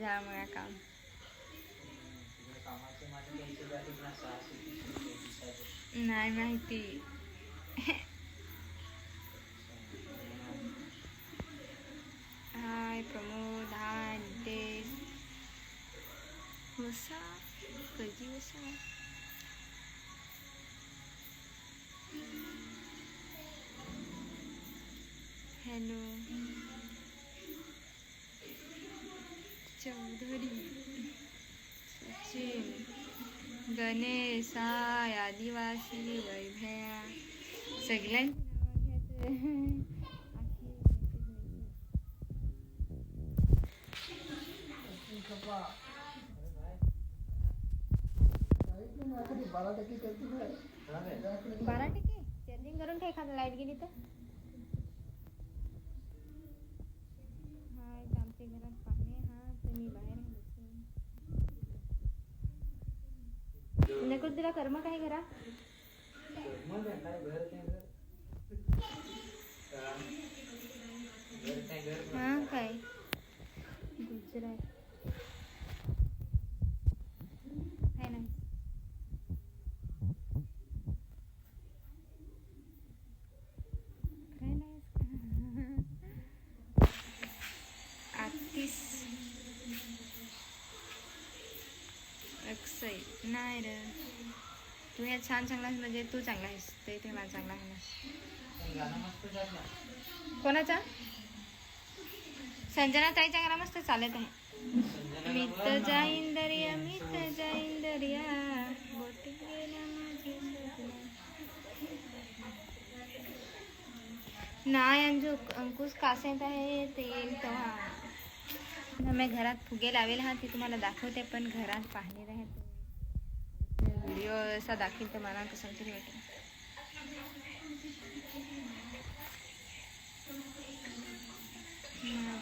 ज्यामुळे काम कामाचे माझे पैसे झाले ना सहाशे तीनशे रुपये दिवसाचे. नाही माहिती हाय प्रमोद हाय नितेश वसा कधी वसा हॅलो चौधरी सचिन गणेश आदिवासी वैभ्या सगळ्यांची नावं घ्यायचं बारा टक्के चार्जिंग करून ठेव एखादं लाइट गेली तर हाय आमच्या घरात पाहुणे हा तर मी बाहेर आहे बसून नको तुला कर्म काय करा? हा. काय? गुजरात काय नाही. रे तू हे छान चांगला आहेस म्हणजे तू चांगला आहेस. ते ते मला चांगला आहे ना. कोणाचा? संजना ताईच्या घरा मस्त चालत आहे मित जाईन दर्या मित जाईन दर्या. बोट गेला नाही अंजू अंकुश कासेत आहे ते येईल तेव्हा. मी घरात फुगे लावेल हा ती तुम्हाला दाखवते पण घरात पाहिलेलं आहे. व्हिडिओ असा दाखवेल तर मला कसं तरी वाटेल मग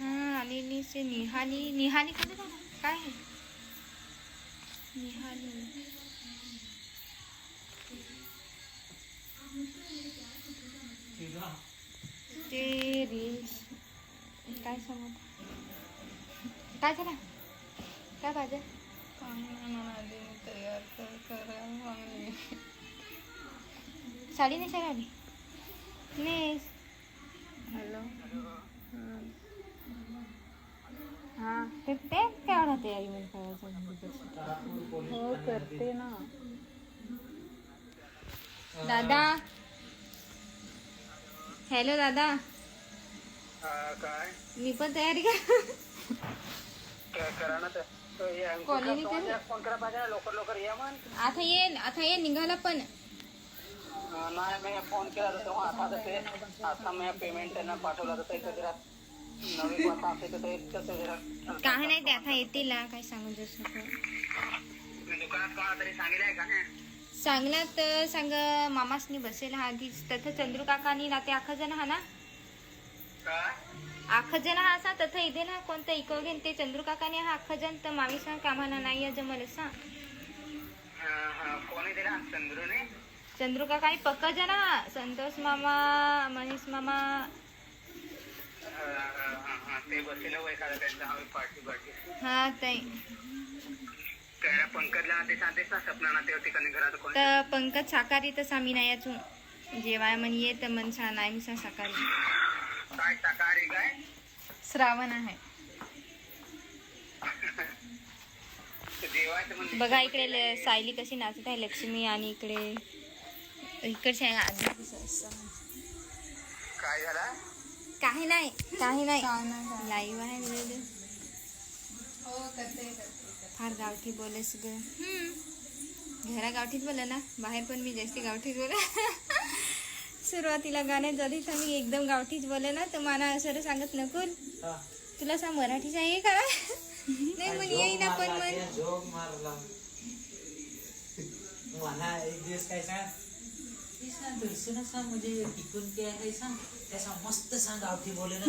हा आणि निसे निहाली निहाली कोणी झालं? काय आहे निहाली तिला ते रील्स काय सांगत काय झालं? काय पाहिजे तयार कर करा साडी नेसायला आली नेस. हॅलो. हां ते ते केवढा तयारी करायचं पोलीस हो करते ना. दादा. हॅलो दादा. काय? मी पण तयारी का करा तो कॉलनी फोन करू? द्या, फोन करा पाहिजे ना, लवकर लवकर या मग आता ये आता ये निघाला पण. नाही मी फोन केला तर तेव्हा आता तर ते आता मी पेमेंट त्यांना पाठवलं तर ते जरा नवीन वाता असेल तर ते कसं जरा काय नाही ते आता येतील ना काय सांगू जस नको मी दुकानात कोणा तरी सांगितलं आहे का? नाही सांगला तर सांग मामासनी बसेल हा आधीच तथ चंद्रू काकानी ना ते आख जण हा ना? काय आख जण हा असा तथ इथे ना कोणतं इको घेन ते चंद्रू काकानी हा आख जण तर मामी सांग कामाला नाही जमल असा हा, हा, कोणी दिला चंद्रूने? चंद्रू काकानी पक्क हा संतोष मामा महेश मामा. हा, ताई. तर पंकज साकारी तर सामी नाही याचून जेवाय म्हण ये तर मन सा नाही मिसा साकारी काय शाकाहारी काय? श्रावण आहे. म्हणजे बघा इकडे ल- सायली कशी नाचत आहे लक्ष्मी आणि इकडे इकडचे आहे आजी. कसं असं. काय झाला? काही नाही काही नाही. लाईव्ह आहे हो करते करते फार गावठी बोल सगळं. घरा गावठीच बोल ना? बाहेर पण मी जास्ती गावठीच बोल सुरुवातीला गाण्यात तर मी एकदम गावठीच बोले ना तर मला सर सांगत नको. हा. तुला सांग मराठीच आहे का? नाही मग जोक येईना पण मग. त्या जोक मारला. मला एक दिवस काय सांग? ना म्हणजे टिकून ते आहे काय सांग? त्याचा मस्त सांग गावठी बोले ना